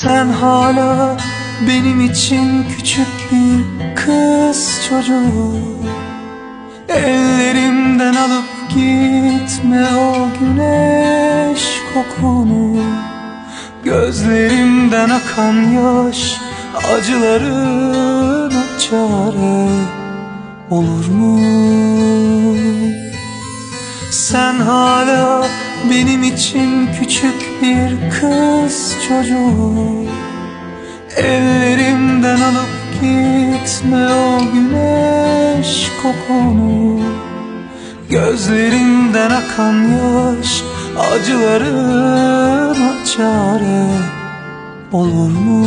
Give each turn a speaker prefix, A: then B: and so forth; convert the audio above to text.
A: Sen hala benim için küçük bir kız çocuğu Ellerimden alıp gitme o güneş kokunu Gözlerimden akan yaş acılarına çare olur mu? Sen hala benim için küçük bir kız çocuğu Ellerimden alıp gitme o güneş kokunu Gözlerimden akan yaş acılarına çare olur mu?